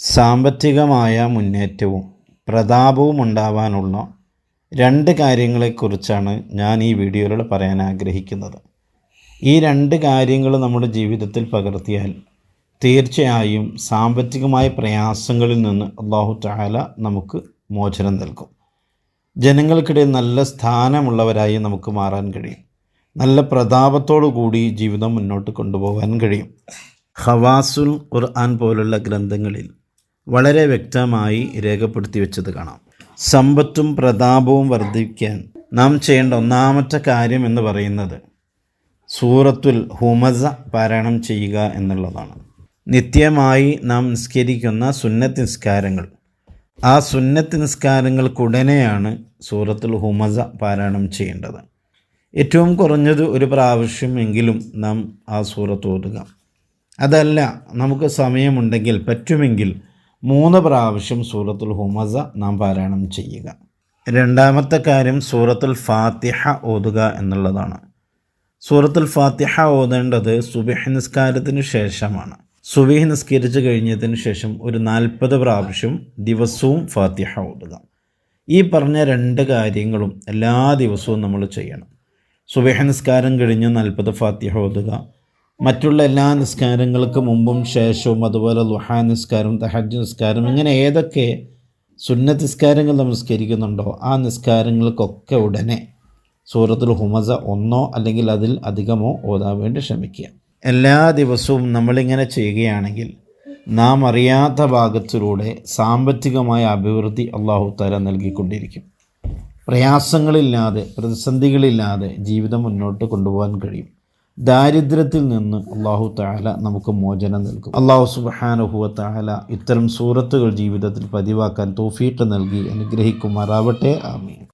സാമ്പത്തികമായ മുന്നേറ്റവും പ്രതാപവും ഉണ്ടാവാനുള്ള രണ്ട് കാര്യങ്ങളെക്കുറിച്ചാണ് ഞാൻ ഈ വീഡിയോയിൽ പറയാൻ ആഗ്രഹിക്കുന്നത്. ഈ രണ്ട് കാര്യങ്ങൾ നമ്മുടെ ജീവിതത്തിൽ പകർത്തിയാൽ തീർച്ചയായും സാമ്പത്തികമായ പ്രയാസങ്ങളിൽ നിന്ന് അള്ളാഹു താല നമുക്ക് മോചനം നൽകും. ജനങ്ങൾക്കിടയിൽ നല്ല സ്ഥാനമുള്ളവരായി നമുക്ക് മാറാൻ കഴിയും. നല്ല പ്രതാപത്തോടു കൂടി ജീവിതം മുന്നോട്ട് കൊണ്ടുപോകാൻ കഴിയും. ഹവാസുൽ ഖുർആൻ പോലുള്ള ഗ്രന്ഥങ്ങളിൽ വളരെ വ്യക്തമായി രേഖപ്പെടുത്തി വെച്ചത് കാണാം. സമ്പത്തും പ്രതാപവും വർദ്ധിക്കാൻ നാം ചെയ്യേണ്ട ഒന്നാമത്തെ കാര്യം എന്ന് പറയുന്നത് സൂറത്തുൽ ഹുമസ പാരായണം ചെയ്യുക എന്നുള്ളതാണ്. നിത്യമായി നാം നിസ്കരിക്കുന്ന സുന്നത്ത് നിസ്കാരങ്ങൾ. ആ സുന്നത്ത് നിസ്കാരങ്ങൾക്കുടനെയാണ് സൂറത്തുൽ ഹുമസ പാരായണം ചെയ്യേണ്ടത്. ഏറ്റവും കുറഞ്ഞത് ഒരു പ്രാവശ്യമെങ്കിലും നാം ആ സൂറത്ത് ഓതുക. അതല്ല നമുക്ക് സമയമുണ്ടെങ്കിൽ പറ്റുമെങ്കിൽ മൂന്ന് പ്രാവശ്യം സൂറത്തുൽ ഹുമസ നാം പാരായണം ചെയ്യുക. രണ്ടാമത്തെ കാര്യം സൂറത്തുൽ ഫാത്തിഹ ഓതുക എന്നുള്ളതാണ്. സൂറത്തുൽ ഫാത്തിഹ ഓതേണ്ടത് സുബിഹ് നിസ്കാരത്തിന് ശേഷമാണ്. സുബിഹ് നിസ്കരിച്ച് കഴിഞ്ഞതിന് ശേഷം ഒരു നാൽപ്പത് പ്രാവശ്യം ദിവസവും ഫാത്തിഹ ഓതുക. ഈ പറഞ്ഞ രണ്ട് കാര്യങ്ങളും എല്ലാ ദിവസവും നമ്മൾ ചെയ്യണം. സുബിഹ നിസ്കാരം കഴിഞ്ഞ് നാൽപ്പത് ഫാത്തിഹ ഓതുക. മറ്റുള്ള എല്ലാ നിസ്കാരങ്ങൾക്ക് മുമ്പും ശേഷവും അതുപോലെ ലുഹാ നിസ്കാരം തഹജ് നിസ്കാരം ഇങ്ങനെ ഏതൊക്കെ സുന്നത്ത് നിസ്കാരങ്ങൾ നമസ്കരിക്കുന്നുണ്ടോ ആ നിസ്കാരങ്ങൾക്കൊക്കെ ഉടനെ സൂറത്തുൽ ഹുമസ ഒന്നോ അല്ലെങ്കിൽ അതിൽ അധികമോ ഓതാൻ വേണ്ടി ശ്രമിക്കുക. എല്ലാ ദിവസവും നമ്മളിങ്ങനെ ചെയ്യുകയാണെങ്കിൽ നാം അറിയാത്ത ഭാഗത്തിലൂടെ സാമ്പത്തികമായ അഭിവൃദ്ധി അള്ളാഹു തല നൽകിക്കൊണ്ടിരിക്കും. പ്രയാസങ്ങളില്ലാതെ പ്രതിസന്ധികളില്ലാതെ ജീവിതം മുന്നോട്ട് കൊണ്ടുപോകാൻ കഴിയും. ദാരിദ്ര്യത്തിൽ നിന്ന് അള്ളാഹു താല നമുക്ക് മോചനം നൽകും. അള്ളാഹു സുബാനുഹുവ ഇത്തരം സൂറത്തുകൾ ജീവിതത്തിൽ പതിവാക്കാൻ തോഫീട്ട് നൽകി അനുഗ്രഹിക്കുമാറാവട്ടെ. ആമീൻ.